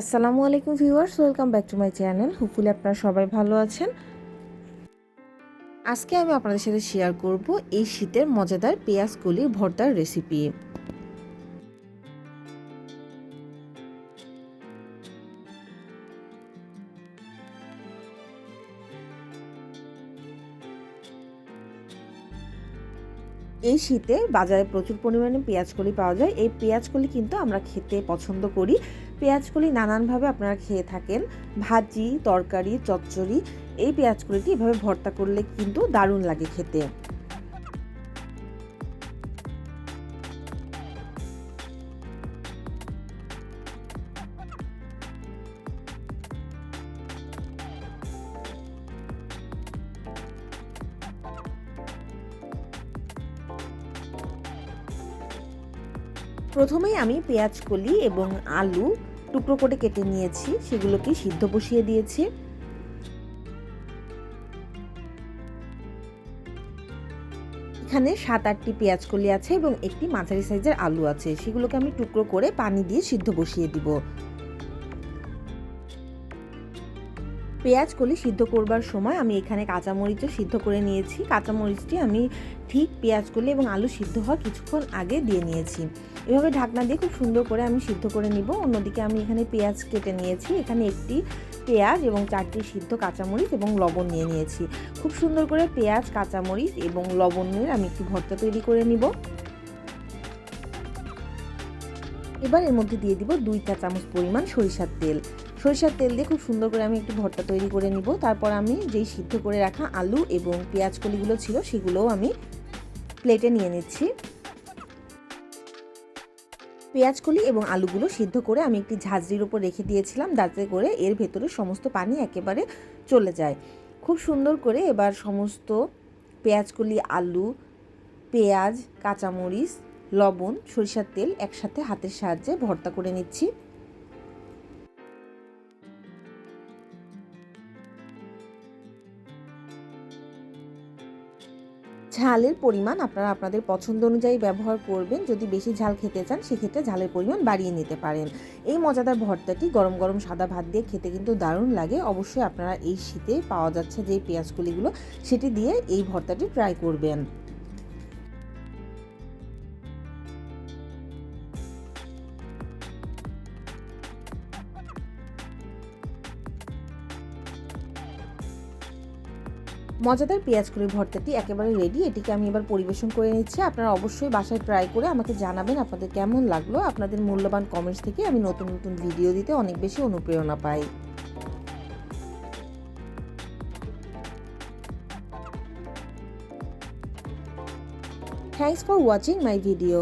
আসসালামু আলাইকুম viewers, welcome back to my channel. Hopefully আপনারা সবাই ভালো আছেন। আজকে আমি আপনাদের সাথে শেয়ার করব এই শীতের মজাদার পেঁয়াজ কলির ভর্তার রেসিপি এই শীতে বাজারে প্রচুর পরিমাণে পেঁয়াজকলি পাওয়া যায়। এই পেঁয়াজকলি কিন্তু আমরা খেতে পছন্দ করি। পেঁয়াজকলি নানানভাবে আপনারা খেয়ে থাকেন। ভাজি, তরকারি, চচ্চড়ি, এই পেঁয়াজকলিটি এভাবে ভর্তা করলে কিন্তু দারুণ লাগে খেতে। প্রথমেই আমি পেঁয়াজ কলি এবং আলু টুকরো করে কেটে নিয়েছি, সেগুলোকে সিদ্ধ বসিয়ে দিয়েছি। এখানে সাত আটটি পেঁয়াজ কলি আছে এবং একটি মাঝারি সাইজের আলু আছে। সেগুলোকে আমি টুকরো করে পানি দিয়ে সিদ্ধ বসিয়ে দিব। পেঁয়াজ কলি সিদ্ধ করবার সময় আমি এখানে কাঁচামরিচও সিদ্ধ করে নিয়েছি। কাঁচামরিচটি আমি ঠিক পেঁয়াজ কলি এবং আলু সিদ্ধ হওয়ার কিছুক্ষণ আগে দিয়ে নিয়েছি। এভাবে ঢাকনা দিয়ে খুব সুন্দর করে আমি সিদ্ধ করে নিব। অন্যদিকে আমি এখানে পেঁয়াজ কেটে নিয়েছি। এখানে একটি পেঁয়াজ এবং চারটি সিদ্ধ কাঁচামরিচ এবং লবণ নিয়ে নিয়েছি। খুব সুন্দর করে পেঁয়াজ, কাঁচামরিচ এবং লবণ নিয়ে আমি একটি ভর্তা তৈরি করে নিব। এবার এর মধ্যে দিয়ে দিব দুই চা চামচ পরিমাণ সরিষার তেল। সরিষার তেল দিয়ে খুব সুন্দর করে আমি একটু ভর্তা তৈরি করে নিব। তারপর আমি যেই সিদ্ধ করে রাখা আলু এবং পেঁয়াজ কলিগুলো ছিল সেগুলোও আমি প্লেটে নিয়ে নিচ্ছি। পেঁয়াজকলি এবং আলুগুলো সিদ্ধ করে আমি একটি ঝাঁঝরির উপর রেখে দিয়েছিলাম। যাতে করে এর ভেতরে সমস্ত পানি একেবারে চলে যায়। খুব সুন্দর করে এবার সমস্ত পেঁয়াজকলি আলু, পেঁয়াজ, কাঁচামরিচ, লবণ, সরিষার তেল একসাথে হাতের সাহায্যে ভর্তা করে নিচ্ছি। ঝালের পরিমাণ আপনারা আপনাদের পছন্দ অনুযায়ী ব্যবহার করবেন। যদি বেশি ঝাল খেতে চান, সেক্ষেত্রে ঝালের পরিমাণ বাড়িয়ে নিতে পারেন। এই মজাদার ভর্তাটি গরম গরম সাদা ভাত দিয়ে খেতে কিন্তু দারুণ লাগে। অবশ্যই আপনারা এই শীতে পাওয়া যাচ্ছে যে পেঁয়াজগুলিগুলো সেটি দিয়ে এই ভর্তাটি ট্রাই করবেন। মজাদার পেঁয়াজ করি ভর্তাটি একেবারে রেডি এটিকে আমি এবার পরিবেশন করে নিচ্ছি। আপনারা অবশ্যই বাসায় ট্রাই করে আমাকে জানাবেন আপনাদের কেমন লাগল। আপনাদের মূল্যবান কমেন্টস থেকে আমি নতুন নতুন ভিডিও দিতে অনেক বেশি অনুপ্রেরণা পাই। Thanks for watching my video